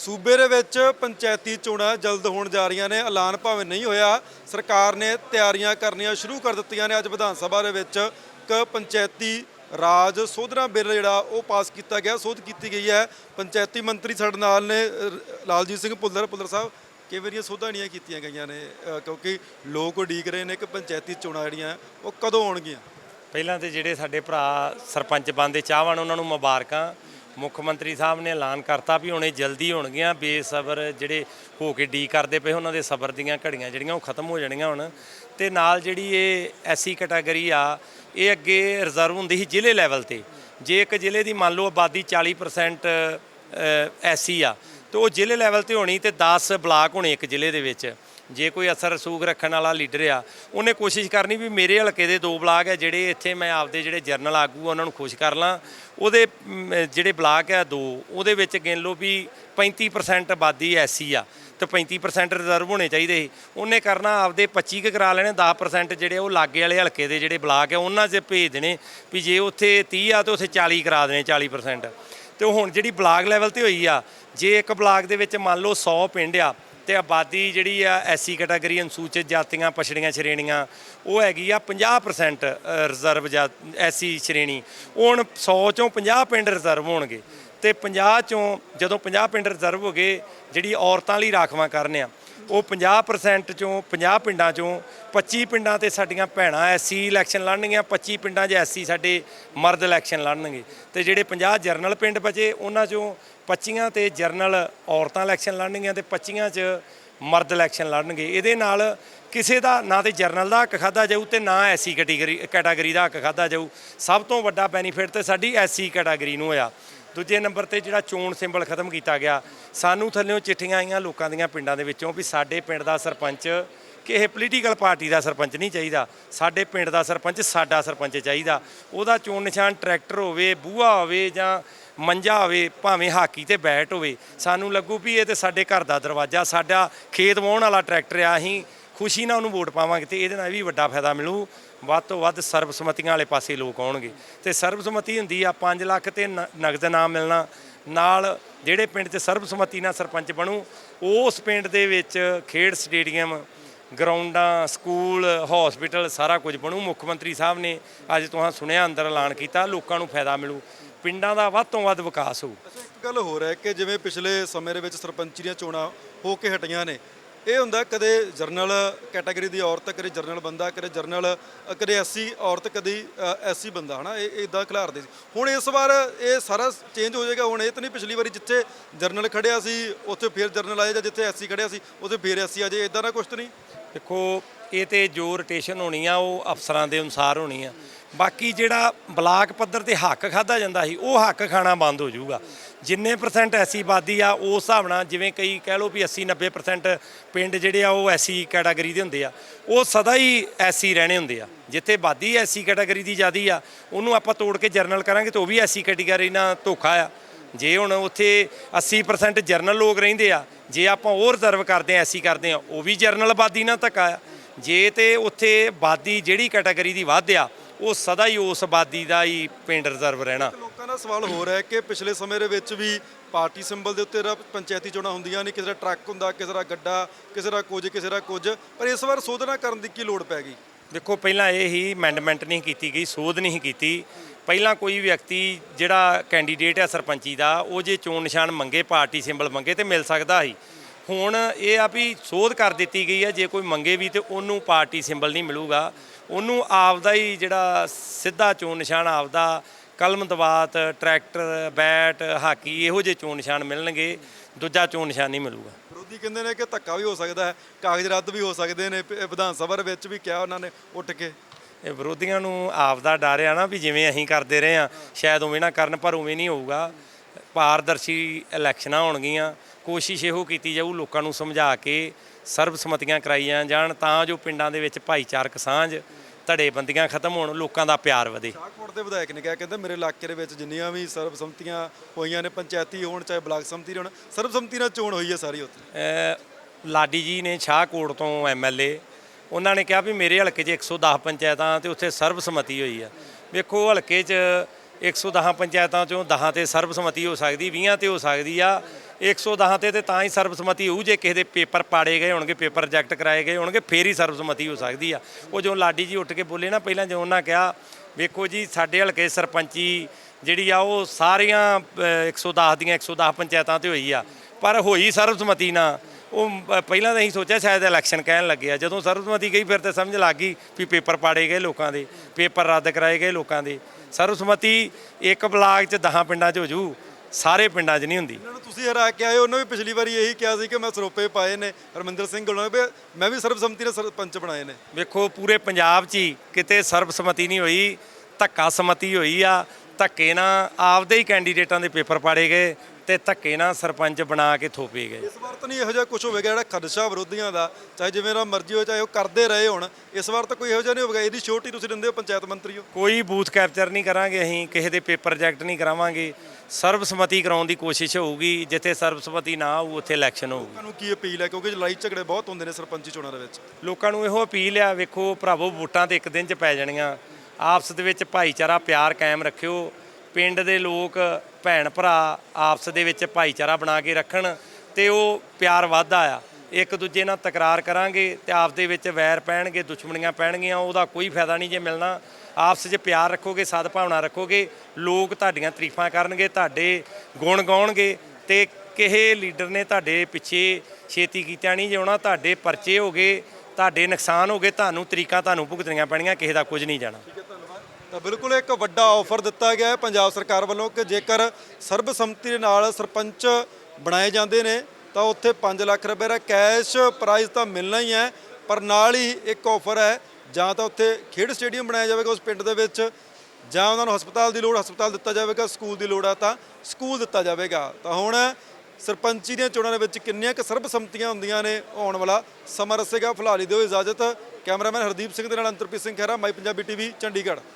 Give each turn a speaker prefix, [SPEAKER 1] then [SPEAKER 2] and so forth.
[SPEAKER 1] ਸੂਬੇ ਦੇ ਵਿੱਚ ਪੰਚਾਇਤੀ ਚੋਣਾਂ ਜਲਦ ਹੋਣ ਜਾ ਰਹੀਆਂ ਨੇ, ਐਲਾਨ ਭਾਵੇਂ ਨਹੀਂ ਹੋਇਆ। ਸਰਕਾਰ ਨੇ ਤਿਆਰੀਆਂ ਕਰਨੀਆਂ ਸ਼ੁਰੂ ਕਰ ਦਿੱਤੀਆਂ ਨੇ। ਅੱਜ ਵਿਧਾਨ ਸਭਾ ਦੇ ਵਿੱਚ ਇੱਕ ਪੰਚਾਇਤੀ ਰਾਜ ਸੋਧਣਾ ਬਿੱਲ ਜਿਹੜਾ, ਉਹ ਪਾਸ ਕੀਤਾ ਗਿਆ, ਸੋਧ ਕੀਤੀ ਗਈ ਹੈ। ਪੰਚਾਇਤੀ ਮੰਤਰੀ ਸਾਡੇ ਨਾਲ ਨੇ ਲਾਲਜੀਤ ਸਿੰਘ ਭੁੱਲਰ ਭੁੱਲਰ ਸਾਹਿਬ। ਕਈ ਵਾਰੀਆਂ ਸੋਧਾਂ ਨਹੀਂ ਕੀਤੀਆਂ ਗਈਆਂ ਨੇ ਕਿਉਂਕਿ ਲੋਕ ਉਡੀਕ ਰਹੇ ਨੇ ਕਿ ਪੰਚਾਇਤੀ ਚੋਣਾਂ ਜਿਹੜੀਆਂ, ਉਹ ਕਦੋਂ ਆਉਣਗੀਆਂ?
[SPEAKER 2] ਪਹਿਲਾਂ ਤੇ ਜਿਹੜੇ ਸਾਡੇ ਭਰਾ ਸਰਪੰਚ ਬਣਦੇ ਚਾਹਵਾਨ, ਉਹਨਾਂ ਨੂੰ ਮੁਬਾਰਕਾਂ। ਮੁੱਖ ਮੰਤਰੀ ਸਾਹਿਬ ਨੇ ਐਲਾਨ ਕਰਤਾ ਵੀ ਹੁਣੇ ਜਲਦੀ ਹੋਣਗੀਆਂ, ਬੇਸਬਰ ਜਿਹੜੇ ਹੋ ਕੇ ਡੀ ਕਰਦੇ ਪਏ ਉਹਨਾਂ ਦੇ ਸਬਰ ਦੀਆਂ ਘੜੀਆਂ ਜਿਹੜੀਆਂ ਉਹ ਖਤਮ ਹੋ ਜਾਣੀਆਂ ਹੁਣ। ਤੇ ਨਾਲ ਜਿਹੜੀ ਇਹ ਐਸੀ ਕੈਟਾਗਰੀ ਆ, ਇਹ ਅੱਗੇ ਰਿਜ਼ਰਵ ਹੁੰਦੀ ਸੀ ਜ਼ਿਲ੍ਹੇ ਲੈਵਲ ਤੇ। ਜੇ ਇੱਕ ਜ਼ਿਲ੍ਹੇ ਦੀ ਮੰਨ ਲਓ ਆਬਾਦੀ 40% ਐਸੀ ਆ ਤੇ ਉਹ ਜ਼ਿਲ੍ਹੇ ਲੈਵਲ ਤੇ ਹੋਣੀ ਤੇ 10 ਬਲਾਕ ਹੋਣੇ ਇੱਕ ਜ਼ਿਲ੍ਹੇ ਦੇ ਵਿੱਚ। ਜੇ ਕੋਈ ਅਸਰ ਰਸੂਖ ਰੱਖਣ ਵਾਲਾ ਲੀਡਰ ਆ, ਉਹਨੇ ਕੋਸ਼ਿਸ਼ ਕਰਨੀ ਵੀ ਮੇਰੇ ਹਲਕੇ ਦੇ ਦੋ ਬਲਾਕ ਆ ਜਿਹੜੇ ਇੱਥੇ ਮੈਂ ਆਪਦੇ ਜਿਹੜੇ ਜਰਨਲ ਆਗੂ ਆ, ਉਹਨਾਂ ਨੂੰ ਖੁਸ਼ ਕਰ ਲਾਂ। ਉਹਦੇ ਜਿਹੜੇ ਬਲਾਕ ਆ ਦੋ, ਉਹਦੇ ਵਿੱਚ ਗਿਣ ਲਓ ਵੀ 35% ਆਬਾਦੀ ਐਸੀ ਆ ਤੇ 35% ਰਿਜ਼ਰਵ ਹੋਣੇ ਚਾਹੀਦੇ ਸੀ। ਉਹਨੇ ਕਰਨਾ ਆਪਦੇ 25 ਕੁ ਕਰਾ ਲੈਣੇ 10% ਜਿਹੜੇ ਉਹ ਲਾਗੇ ਵਾਲੇ ਹਲਕੇ ਦੇ ਜਿਹੜੇ ਬਲਾਕ ਆ, ਉਹਨਾਂ 'ਚ ਭੇਜ ਦੇਣੇ ਵੀ ਜੇ ਉੱਥੇ 30 ਆ ਤੇ ਉੱਥੇ 40 ਕਰਾ ਦੇਣੇ 40% ਤੇ ਹੁਣ ਜਿਹੜੀ ਬਲਾਕ ਲੈਵਲ ਤੇ ਹੋਈ ਆ, ਜੇ ਇੱਕ ਬਲਾਕ ਦੇ ਵਿੱਚ ਮੰਨ ਲਓ 100 ਪਿੰਡ ਆ ਤੇ ਆਬਾਦੀ ਜਿਹੜੀ ਆ ਐਸੀ ਕੈਟਾਗਰੀ ਅਨੁਸੂਚਿਤ ਜਾਤੀਆਂ, ਪਛੜੀਆਂ ਸ਼੍ਰੇਣੀਆਂ, ਉਹ ਹੈਗੀ ਆ 50% ਰਿਜ਼ਰਵ ਐਸੀ ਸ਼੍ਰੇਣੀ। ਹੁਣ 100 ਚੋਂ 50 ਪਿੰਡ ਰਿਜ਼ਰਵ ਹੋਣਗੇ ਤੇ 50 ਚੋਂ ਜਦੋਂ 50 ਪਿੰਡ ਰਿਜ਼ਰਵ ਹੋ ਗਏ, ਜਿਹੜੀ ਔਰਤਾਂ ਲਈ ਰਾਖਵਾਂ ਕਰਨੇ ਆ ਉਹ 50% ਚੋਂ 50 ਪਿੰਡਾਂ ਚੋਂ 25 ਪਿੰਡਾਂ ਤੇ ਸਾਡੀਆਂ ਭੈਣਾਂ ਐਸੀ ਇਲੈਕਸ਼ਨ ਲੜਨਗੀਆਂ 25 ਪਿੰਡਾਂ 'ਚ ਐਸੀ ਸਾਡੇ ਮਰਦ ਇਲੈਕਸ਼ਨ ਲੜਨਗੇ। ਤੇ ਜਿਹੜੇ 50 ਜਰਨਲ ਪਿੰਡ ਬਚੇ, ਉਹਨਾਂ ਚੋਂ 25 ਤੇ ਜਰਨਲ ਔਰਤਾਂ ਇਲੈਕਸ਼ਨ ਲੜਨਗੀਆਂ ਤੇ 25 'ਚ ਮਰਦ ਇਲੈਕਸ਼ਨ ਲੜਨਗੇ। ਇਹਦੇ ਨਾਲ ਕਿਸੇ ਦਾ ਨਾ ਤੇ ਜਰਨਲ ਦਾ ਹੱਕ ਖਾਦਾ ਜਾਊ ਤੇ ਨਾ ਐਸੀ ਕੈਟਾਗਰੀ ਕੈਟਾਗਰੀ ਦਾ ਹੱਕ ਖਾਦਾ ਜਾਊ। ਸਭ ਤੋਂ ਵੱਡਾ ਬੈਨੀਫਿਟ ਤੇ ਸਾਡੀ ਐਸੀ ਕੈਟਾਗਰੀ ਨੂੰ ਹੋਇਆ। ਦੂਜੇ ਨੰਬਰ ਤੇ ਜਿਹੜਾ ਚੋਣ ਸਿੰਬਲ ਖਤਮ ਕੀਤਾ ਗਿਆ, ਸਾਨੂੰ ਥੱਲੇੋਂ ਚਿੱਠੀਆਂ ਆਈਆਂ ਲੋਕਾਂ ਦੀਆਂ ਪਿੰਡਾਂ ਦੇ ਵਿੱਚੋਂ ਵੀ ਸਾਡੇ ਪਿੰਡ ਦਾ ਸਰਪੰਚ ਕਿਸੇ ਪੋਲੀਟੀਕਲ ਪਾਰਟੀ ਦਾ ਸਰਪੰਚ ਨਹੀਂ ਚਾਹੀਦਾ, ਸਾਡੇ ਪਿੰਡ ਦਾ ਸਰਪੰਚ ਸਾਡਾ ਸਰਪੰਚ ਚਾਹੀਦਾ। ਉਹਦਾ ਚੋਣ ਨਿਸ਼ਾਨ ਟਰੈਕਟਰ ਹੋਵੇ, ਬੂਹਾ ਹੋਵੇ ਜਾਂ ਮੰਜਾ ਹੋਵੇ, ਭਾਵੇਂ ਹਾਕੀ ਤੇ ਬੈਟ ਹੋਵੇ, ਸਾਨੂੰ ਲੱਗੂ ਵੀ ਇਹ ਤੇ ਸਾਡੇ ਘਰ ਦਾ ਦਰਵਾਜ਼ਾ, ਸਾਡਾ ਖੇਤ ਵਾਹੁਣ ਵਾਲਾ ਟਰੈਕਟਰ ਆ, ਅਸੀਂ ਖੁਸ਼ੀ ਨਾਲ ਉਹਨੂੰ ਵੋਟ ਪਾਵਾਂਗੇ ਤੇ ਇਹਦੇ ਨਾਲ ਇਹ ਵੀ ਵੱਡਾ ਫਾਇਦਾ ਮਿਲੂ। ਵੱਧ ਤੋਂ ਵੱਧ ਸਰਬਸੰਮਤੀਆਂ ਵਾਲੇ ਪਾਸੇ ਲੋਕ ਆਉਣਗੇ। ਤੇ ਸਰਬਸੰਮਤੀ ਹੁੰਦੀ ਆ 5 ਲੱਖ ਤੇ ਨ- ਨਗਦ ਨਾਮ ਮਿਲਣਾ। ਨਾਲ ਜਿਹੜੇ ਪਿੰਡ 'ਚ ਸਰਬਸੰਮਤੀ ਨਾਲ ਸਰਪੰਚ ਬਣੂ, ਉਸ ਪਿੰਡ ਦੇ ਵਿੱਚ ਖੇਡ ਸਟੇਡੀਅਮ, ਗਰਾਊਂਡਾਂ, ਸਕੂਲ ਹਸਪੀਟਲ ਸਾਰਾ ਕੁਝ ਬਣੂ। ਮੁੱਖ ਮੰਤਰੀ ਸਾਹਿਬ ਨੇ ਅੱਜ ਤੁਹਾਂ ਸੁਣਿਆ, ਅੰਦਰ ਐਲਾਨ ਕੀਤਾ, ਲੋਕਾਂ ਨੂੰ ਫਾਇਦਾ ਮਿਲੂ। ਪਿੰਡਾਂ ਦਾ ਵੱਧ ਤੋਂ ਵੱਧ ਵਿਕਾਸ ਹੋਊ।
[SPEAKER 1] ਅੱਛਾ, ਇੱਕ ਗੱਲ ਹੋਰ ਹੈ ਕਿ ਜਿਵੇਂ ਪਿਛਲੇ ਸਮੇਂ ਦੇ ਵਿੱਚ ਸਰਪੰਚੀ ਦੀਆਂ ਚੋਣਾਂ ਹੋ ਕੇ ਹਟੀਆਂ ਨੇ ਇਹ ਹੁੰਦਾ ਕਦੇ ਜਰਨਲ ਕੈਟਾਗਰੀ ਦੀ ਔਰਤ, ਕਦੇ ਜਰਨਲ ਬੰਦਾ, ਕਦੇ ਜਰਨਲ ਕਦੇ ਐਸੀ ਔਰਤ, ਕਦੇ ਐਸੀ ਬੰਦਾ, ਹਨਾ? ਇਹ ਇਦਾਂ ਖਿਲਾਰਦੇ ਸੀ। ਹੁਣ ਇਸ ਵਾਰ ਇਹ ਸਾਰਾ ਚੇਂਜ ਹੋ ਜਾਏਗਾ। ਹੁਣ ਇਹ ਤਾਂ ਨਹੀਂ ਪਿਛਲੀ ਵਾਰੀ ਜਿੱਥੇ ਜਰਨਲ ਖੜਿਆ ਸੀ, ਉੱਥੇ ਫਿਰ ਜਰਨਲ ਆਏ ਜਾਂ ਜਿੱਥੇ ਐਸੀ ਖੜਿਆ ਸੀ, ਉੱਥੇ ਫਿਰ ਐਸੀ ਆ ਜੇ ਇਦਾਂ ਦਾ ਕੁਝ ਤਾਂ ਨਹੀਂ?
[SPEAKER 2] ਦੇਖੋ, ਇਹ ਤੇ ਜੋ ਰੋਟੇਸ਼ਨ ਹੋਣੀ ਆ, ਉਹ ਅਫਸਰਾਂ ਦੇ ਅਨੁਸਾਰ ਹੋਣੀ ਆ। ਬਾਕੀ ਜਿਹੜਾ ਬਲਾਕ ਪੱਧਰ ਤੇ ਹੱਕ ਖਾਦਾ ਜਾਂਦਾ ਸੀ, ਉਹ ਹੱਕ ਖਾਣਾ ਬੰਦ ਹੋ ਜਾਊਗਾ। ਜਿੰਨੇ ਪਰਸੈਂਟ ਐਸੀ ਆਬਾਦੀ ਆ, ਉਸ ਹਿਸਾਬ ਨਾਲ ਜਿਵੇਂ ਕਈ ਕਹਿ ਲਓ ਵੀ 80 90% ਪਿੰਡ ਜਿਹੜੇ ਆ, ਉਹ ਐਸੀ ਕੈਟਾਗਰੀ ਦੇ ਹੁੰਦੇ ਆ। ਉਹ ਸਦਾ ਹੀ ਐਸੀ ਰਹਿਣੇ ਹੁੰਦੇ ਆ। ਜਿੱਥੇ ਆਬਾਦੀ ਐਸੀ ਕੈਟਾਗਰੀ ਦੀ ਜ਼ਿਆਦੀ ਆ, ਉਹਨੂੰ ਆਪਾਂ ਤੋੜ ਕੇ ਜਰਨਲ ਕਰਾਂਗੇ ਤਾਂ ਉਹ ਵੀ ਐਸੀ ਕੈਟਾਗਰੀ ਨਾਲ ਧੋਖਾ ਆ। ਜੇ ਹੁਣ ਉੱਥੇ 80% ਜਰਨਲ ਲੋਕ ਰਹਿੰਦੇ ਆ, ਜੇ ਆਪਾਂ ਉਹ ਰਿਜ਼ਰਵ ਕਰਦੇ ਆ, ਐਸੀ ਕਰਦੇ ਆ, ਉਹ ਵੀ ਜਰਨਲ ਆਬਾਦੀ ਨਾਲ ਧੱਕਾ ਆ। ਜੇ ਤੇ ਉੱਥੇ ਆਬਾਦੀ ਜਿਹੜੀ ਕੈਟਾਗਰੀ ਦੀ ਵੱਧ ਆ, ਉਹ ਸਦਾ ਹੀ ਉਸ ਆਬਾਦੀ ਦਾ ਹੀ ਪਿੰਡ ਰਿਜ਼ਰਵ ਰਹਿਣਾ।
[SPEAKER 1] ਦਾ ਸਵਾਲ ਹੋਰ ਹੈ ਕਿ ਪਿਛਲੇ ਸਮੇਂ ਦੇ ਵਿੱਚ ਵੀ ਪਾਰਟੀ ਸਿੰਬਲ ਦੇ ਉੱਤੇ ਰ- ਪੰਚਾਇਤੀ ਚੋਣਾਂ ਹੁੰਦੀਆਂ ਨੇ, ਕਿਸੇ ਦਾ ਟਰੱਕ ਹੁੰਦਾ, ਕਿਸੇ ਦਾ ਗੱਡਾ, ਕਿਸੇ ਦਾ ਕੁਝ, ਕਿਸੇ ਦਾ ਕੁਝ, ਪਰ ਇਸ ਵਾਰ ਸੋਧਣਾ ਕਰਨ ਦੀ ਕੀ ਲੋੜ ਪੈ ਗਈ?
[SPEAKER 2] ਦੇਖੋ, ਪਹਿਲਾਂ ਇਹ ਹੀ ਅਮੈਂਡਮੈਂਟ ਨਹੀਂ ਕੀਤੀ ਗਈ, ਸੋਧ ਨਹੀਂ ਕੀਤੀ। ਪਹਿਲਾਂ ਕੋਈ ਵਿਅਕਤੀ ਜਿਹੜਾ ਕੈਂਡੀਡੇਟ ਹੈ ਸਰਪੰਚੀ ਦਾ, ਉਹ ਜੇ ਚੋਣ ਨਿਸ਼ਾਨ ਮੰਗੇ, ਪਾਰਟੀ ਸਿੰਬਲ ਮੰਗੇ ਤੇ ਮਿਲ ਸਕਦਾ ਸੀ। ਹੁਣ ਇਹ ਆ ਵੀ ਸੋਧ ਕਰ ਦਿੱਤੀ ਗਈ ਹੈ, ਜੇ ਕੋਈ ਮੰਗੇ ਵੀ ਤੇ ਉਹਨੂੰ ਪਾਰਟੀ ਸਿੰਬਲ ਨਹੀਂ ਮਿਲੂਗਾ। ਉਹਨੂੰ ਆਪਦਾ ਹੀ ਜਿਹੜਾ ਸਿੱਧਾ ਚੋਣ ਨਿਸ਼ਾਨ, ਆਪਦਾ ਕਲਮ ਦਵਾਤ ਟਰੈਕਟਰ ਬੈਟ ਹਾਕੀ ਇਹੋ ਜਿਹੇ ਚੋਣ ਨਿਸ਼ਾਨ ਮਿਲਣਗੇ। ਦੂਜਾ ਚੋਣ ਨਿਸ਼ਾਨ ਨਹੀਂ ਮਿਲੂਗਾ।
[SPEAKER 1] ਵਿਰੋਧੀ ਕਹਿੰਦੇ ਨੇ ਕਿ ਧੱਕਾ ਵੀ ਹੋ ਸਕਦਾ ਹੈ ਕਾਗਜ਼ ਰੱਦ ਵੀ ਹੋ ਸਕਦੇ ਨੇ ਪ- ਵਿਧਾਨ ਸਭਾ ਦੇ ਵਿੱਚ ਵੀ ਕਿਹਾ ਉਹਨਾਂ ਨੇ ਉੱਠ ਕੇ।
[SPEAKER 2] ਇਹ ਵਿਰੋਧੀਆਂ ਨੂੰ ਆਪਦਾ ਡਰ ਆ ਨਾ ਵੀ ਜਿਵੇਂ ਅਸੀਂ ਕਰਦੇ ਰਹੇ ਆ ਸ਼ਾਇਦ ਉਵੇਂ ਨਾ ਕਰਨ ਪਰ ਉਵੇਂ ਨਹੀਂ ਹੋਊਗਾ। ਪਾਰਦਰਸ਼ੀ ਇਲੈਕਸ਼ਨਾਂ ਹੋਣਗੀਆਂ ਕੋਸ਼ਿਸ਼ ਇਹੋ ਕੀਤੀ ਜਾਊ ਲੋਕਾਂ ਨੂੰ ਸਮਝਾ ਕੇ ਸਰਬਸੰਮਤੀਆਂ ਕਰਾਈਆਂ ਜਾਣ ਤਾਂ ਜੋ ਪਿੰਡਾਂ ਦੇ ਵਿੱਚ ਭਾਈਚਾਰਕ ਸਾਂਝ ਧੜੇ ਬੰਦੀਆਂ ਖਤਮ ਹੋਣ ਲੋਕਾਂ ਦਾ ਪਿਆਰ ਵਧੇ।
[SPEAKER 1] ਸ਼ਾਹਕੋਟ ਦੇ ਵਿਧਾਇਕ ਨੇ ਕਿਹਾ ਕਹਿੰਦੇ ਮੇਰੇ ਇਲਾਕੇ ਦੇ ਵਿੱਚ ਜਿੰਨੀਆਂ ਵੀ ਸਰਬਸੰਮਤੀਆਂ ਹੋਈਆਂ ਨੇ ਪੰਚਾਇਤੀ ਹੋਣ ਚਾਹੇ ਬਲਾਕ ਸੰਮਤੀ ਹੋਣ ਸਰਬਸੰਮਤੀ ਨਾਲ ਚੋਣ ਹੋਈ ਹੈ ਸਾਰੀ ਉੱਥੇ।
[SPEAKER 2] ਲਾਡੀ ਜੀ ਨੇ ਸ਼ਾਹਕੋਟ ਤੋਂ ਐਮਐਲਏ ਉਹਨਾਂ ਨੇ ਕਿਹਾ ਵੀ ਮੇਰੇ ਹਲਕੇ 'ਚ 110 ਪੰਚਾਇਤਾਂ ਤੇ ਉੱਥੇ ਸਰਬਸੰਮਤੀ ਹੋਈ ਆ। ਵੇਖੋ ਹਲਕੇ 'ਚ 110 ਪੰਚਾਇਤਾਂ ਚੋਂ 10 ਤੇ ਸਰਬਸੰਮਤੀ ਹੋ ਸਕਦੀ 20 ਤੇ ਹੋ ਸਕਦੀ ਆ। 110 ਤੇ ਤੇ ਤਾਂ ਹੀ ਸਰਬਸੰਮਤੀ ਹੋਊ ਜੇ ਕਿਸੇ ਦੇ ਪੇਪਰ ਪਾੜੇ ਗਏ ਹੋਣਗੇ ਪੇਪਰ ਰਿਜੈਕਟ ਕਰਾਏ ਗਏ ਹੋਣਗੇ ਫੇਰ ਹੀ ਸਰਬਸੰਮਤੀ ਹੋ ਸਕਦੀ ਆ। ਉਹ ਜੋ ਲਾਡੀ ਜੀ ਉੱਠ ਕੇ ਬੋਲੇ ਨਾ ਪਹਿਲਾਂ ਜੋ ਉਹਨਾਂ ਕਿਹਾ ਵੇਖੋ ਜੀ ਸਾਡੇ ਹਲਕੇ ਸਰਪੰਚੀ ਜਿਹੜੀ ਆ ਉਹ ਸਾਰੀਆਂ ਅਹ, 110 ਦੀਆਂ 110 ਪੰਚਾਇਤਾਂ ਤੇ ਹੋਈ ਆ ਪਰ ਹੋਈ ਸਰਬਸੰਮਤੀ ਨਾਲ ਉਹ ਪਹਿਲਾਂ ਤਾਂ ਅਸੀਂ ਸੋਚਿਆ ਸ਼ਾਇਦ ਇਲੈਕਸ਼ਨ ਕਹਿਣ ਲੱਗੇ ਆ। ਜਦੋਂ ਸਰਬਸੰਮਤੀ ਗਈ ਫਿਰ ਤੇ ਸਮਝ ਲੱਗ ਗਈ ਵੀ ਪੇਪਰ ਪਾੜੇ ਗਏ ਲੋਕਾਂ ਦੇ ਪੇਪਰ ਰੱਦ ਕਰਾਏ ਗਏ ਲੋਕਾਂ ਦੇ। ਸਰਬਸੰਮਤੀ ਇੱਕ ਬਲਾਕ 'ਚ 10 ਪਿੰਡਾਂ 'ਚ ਹੋ ਜੂ ਸਾਰੇ ਪਿੰਡਾਂ 'ਚ ਨਹੀਂ ਹੁੰਦੀ।
[SPEAKER 1] ਇਹਨਾਂ ਨੂੰ ਤੁਸੀਂ ਹਰਾ ਕੇ ਆਏ ਉਹਨਾਂ ਵੀ ਪਿਛਲੀ ਵਾਰੀ ਇਹੀ ਕਿਹਾ ਸੀ ਕਿ ਮੈਂ ਸਰੋਪੇ ਪਾਏ ਨੇ ਹਰਮਿੰਦਰ ਸਿੰਘ ਗੁਲਾਂ ਵੀ ਮੈਂ ਵੀ ਸਰਬਸੰਮਤੀ ਨਾਲ ਸਰਪੰਚ ਬਣਾਏ ਨੇ।
[SPEAKER 2] ਵੇਖੋ ਪੂਰੇ ਪੰਜਾਬ 'ਚ ਹੀ ਕਿਤੇ ਸਰਬਸੰਮਤੀ ਨਹੀਂ ਹੋਈ ਧੱਕਾ ਸਮਤੀ ਹੋਈ ਆ ਧੱਕੇ ਨਾਲ ਆਪਦੇ ਹੀ ਕੈਂਡੀਡੇਟਾਂ ਦੇ ਪੇਪਰ ਪਾੜੇ ਗਏ ਤੇ ਧੱਕੇ ਨਾਲ ਸਰਪੰਚ ਬਣਾ ਕੇ ਥੋਪੇ ਗਏ।
[SPEAKER 1] ਇਸ ਵਾਰ ਤਾਂ ਨਹੀਂ ਇਹੋ ਜਿਹਾ ਕੁਝ ਹੋਵੇਗਾ ਜਿਹੜਾ ਖਦਸ਼ਾ ਵਿਰੋਧੀਆਂ ਦਾ ਚਾਹੇ ਜਿਵੇਂ ਦਾ ਮਰਜ਼ੀ ਹੋ ਚਾਹੇ ਉਹ ਕਰਦੇ ਰਹੇ ਹੋਣ ਇਸ ਵਾਰ ਤਾਂ ਕੋਈ ਇਹੋ ਜਿਹਾ ਨਹੀਂ ਹੋਵੇਗਾ ਇਹਦੀ ਛੋਟੀ ਤੁਸੀਂ ਦਿੰਦੇ ਹੋ ਪੰਚਾਇਤ ਮੰਤਰੀ ਹੋ।
[SPEAKER 2] ਕੋਈ ਬੂਥ ਕੈਪਚਰ ਨਹੀਂ ਕਰਾਂਗੇ ਅਸੀਂ ਕਿਸੇ ਦੇ ਪੇਪਰ ਰਿਜੈਕਟ ਨਹੀਂ ਕਰਾਵਾਂਗੇ। ਸਰਬਸੰਮਤੀ ਕਰਾਉਣ ਦੀ ਕੋਸ਼ਿਸ਼ ਹੋਊਗੀ ਜਿੱਥੇ ਸਰਬਸੰਮਤੀ ਨਾ ਹੋਊ ਉੱਥੇ ਇਲੈਕਸ਼ਨ ਹੋਊਗੀ।
[SPEAKER 1] ਲੋਕਾਂ ਨੂੰ ਕੀ ਅਪੀਲ ਹੈ? ਕਿਉਂਕਿ ਲੜਾਈ ਝਗੜੇ ਬਹੁਤ ਹੁੰਦੇ ਨੇ ਸਰਪੰਚੀ ਚੋਣਾਂ ਦੇ ਵਿੱਚ।
[SPEAKER 2] ਲੋਕਾਂ ਨੂੰ ਇਹੋ ਅਪੀਲ ਆ ਵੇਖੋ ਭਰਾਵੋ ਵੋਟਾਂ ਤੇ ਇੱਕ ਦਿਨ 'ਚ ਪੈ ਜਾਣੀਆਂ। ਆਪਸ ਦੇ ਵਿੱਚ ਭਾਈਚਾਰਾ ਪਿਆਰ ਕਾਇਮ ਰੱਖਿਓ। ਪਿੰਡ ਦੇ ਲੋਕ, ਭੈਣ ਭਰਾ ਆਪਸ ਦੇ ਵਿੱਚ ਭਾਈਚਾਰਾ ਬਣਾ ਕੇ ਰੱਖਣ ਤੇ ਉਹ ਪਿਆਰ ਵੱਧਦਾ ਆ। ਇੱਕ ਦੂਜੇ ਨਾਲ ਤਕਰਾਰ ਕਰਾਂਗੇ ਤੇ ਆਪਸ ਦੇ ਵਿੱਚ ਵੈਰ ਪੈਣਗੇ, ਦੁਸ਼ਮਣੀਆਂ ਪੈਣਗੀਆਂ, ਉਹਦਾ ਕੋਈ ਫਾਇਦਾ ਨਹੀਂ ਜੇ ਮਿਲਣਾ। ਆਪਸ 'ਚ ਪਿਆਰ ਰੱਖੋਗੇ, ਸਦਭਾਵਨਾ ਰੱਖੋਗੇ, ਲੋਕ ਤੁਹਾਡੀਆਂ ਤਾਰੀਫਾਂ ਕਰਨਗੇ, ਤੁਹਾਡੇ ਗੁਣ ਗਾਉਣਗੇ ਤੇ ਕਿਸੇ ਲੀਡਰ ਨੇ ਤੁਹਾਡੇ ਪਿੱਛੇ ਛੇਤੀ ਕੀਤਾ ਨਹੀਂ ਜਿਉਣਾ ਤੁਹਾਡੇ ਪਰਚੇ ਹੋਗੇ ਤੁਹਾਡੇ ਨੁਕਸਾਨ ਹੋਗੇ ਤੁਹਾਨੂੰ ਤਰੀਕਾਂ ਤੁਹਾਨੂੰ ਭੁਗਤਣੀਆਂ ਪੈਣੀਆਂ, ਕਿਸੇ ਦਾ ਕੁਝ ਨਹੀਂ ਜਾਣਾ।
[SPEAKER 1] ਤਾਂ ਬਿਲਕੁਲ ਇੱਕ ਵੱਡਾ ਆਫਰ ਦਿੱਤਾ ਗਿਆ ਹੈ ਪੰਜਾਬ ਸਰਕਾਰ ਵੱਲੋਂ ਕਿ ਜੇਕਰ ਸਰਬਸੰਮਤੀ ਦੇ ਨਾਲ ਸਰਪੰਚ ਬਣਾਏ ਜਾਂਦੇ ਨੇ, ਤਾਂ ਉੱਥੇ 5 ਲੱਖ ਰੁਪਏ ਦਾ ਕੈਸ਼ ਪ੍ਰਾਈਜ਼ ਤਾਂ ਮਿਲਣਾ ਹੀ ਹੈ, ਪਰ ਨਾਲ ਹੀ ਇੱਕ ਆਫਰ ਹੈ, ਜਾਂ ਤਾਂ ਉੱਥੇ ਖੇਡ ਸਟੇਡੀਅਮ ਬਣਾਇਆ ਜਾਵੇਗਾ ਉਸ ਪਿੰਡ ਦੇ ਵਿੱਚ, ਜਾਂ ਉਹਨਾਂ ਨੂੰ ਹਸਪਤਾਲ ਦੀ ਲੋੜ, ਹਸਪਤਾਲ ਦਿੱਤਾ ਜਾਵੇਗਾ, ਸਕੂਲ ਦੀ ਲੋੜ ਆ ਤਾਂ ਸਕੂਲ ਦਿੱਤਾ ਜਾਵੇਗਾ। ਤਾਂ ਹੁਣ ਸਰਪੰਚੀ ਦੀਆਂ ਚੋਣਾਂ ਦੇ ਵਿੱਚ ਕਿੰਨੀਆਂ ਕੁ ਸਰਬਸੰਮਤੀਆਂ ਹੁੰਦੀਆਂ ਨੇ ਉਹ ਆਉਣ ਵਾਲਾ ਸਮਾਂ ਦੱਸੇਗਾ। ਫਿਲਹਾਲ ਹੀ ਦਿਓ ਇਜਾਜ਼ਤ ਕੈਮਰਾਮੈਨ ਹਰਦੀਪ ਸਿੰਘ ਦੇ ਨਾਲ ਅੰਤਰਪ੍ਰੀਤ ਸਿੰਘ ਖਹਿਰਾ, ਮਾਈ ਪੰਜਾਬੀ ਟੀਵੀ, ਚੰਡੀਗੜ੍ਹ।